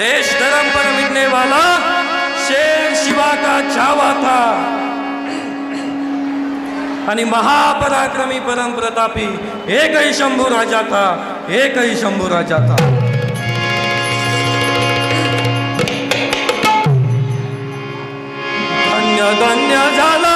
देश धर्म पर मिटने वाला शेर शिवा का छावा था। आणि महापराक्रमी परम प्रतापी एकही शंभू राजा था एकही शंभू राजा था। धन्य धन्य झाला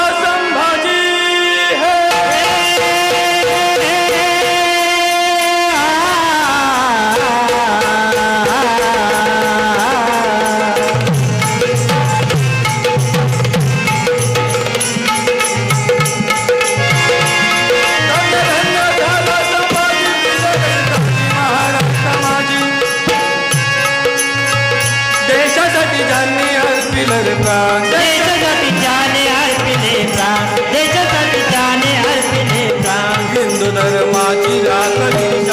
अर्पिले प्राण. देशासाठी जाने अर्पिले प्राण. देशासाठी जाने अर्पिले प्राण. हिंदू धर्माची राखणी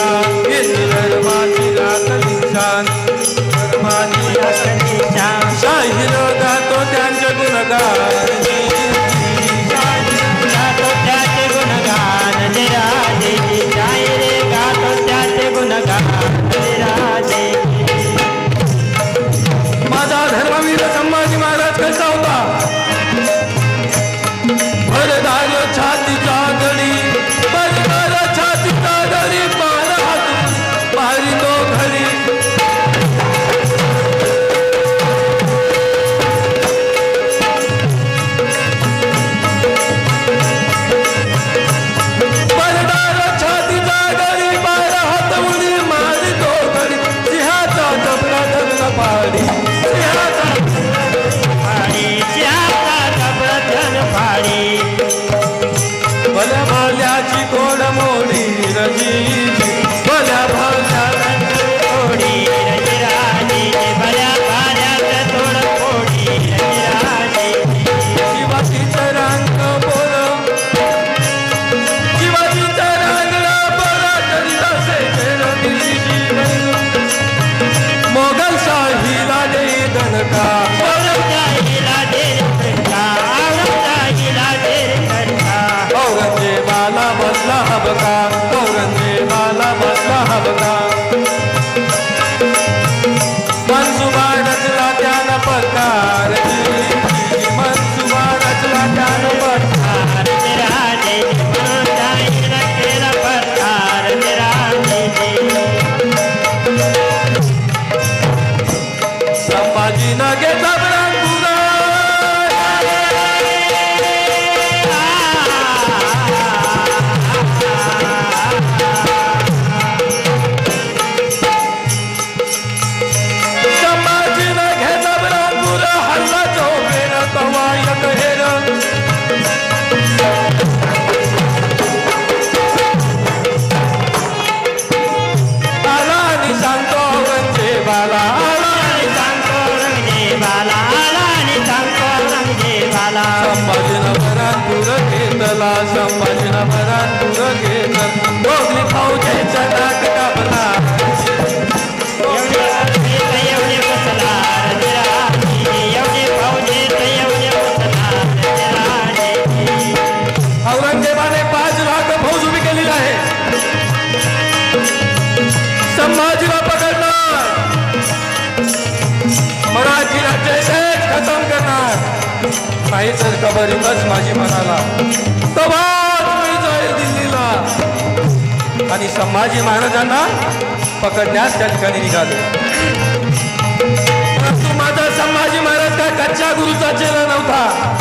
cola बोला संभाषण भरा दूर घेणार दोघी खाऊ जायचा नाटका भरा नाही सरका बरीच माझी मनाला. दिल्लीला. आणि संभाजी महाराजांना पकडण्यास त्या ठिकाणी निघाले. माझा संभाजी महाराज काय कच्च्या गुरुचा चेला नव्हता.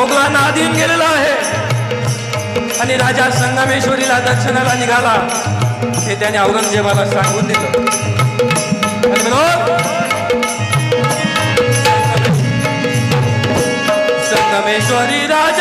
मोगलांना अधीन गेलेला आहे. आणि राजा संगमेश्वरीला दर्शनाला निघाला. हे त्याने औरंगजेबाला सांगून दिलं. संगमेश्वरी राजा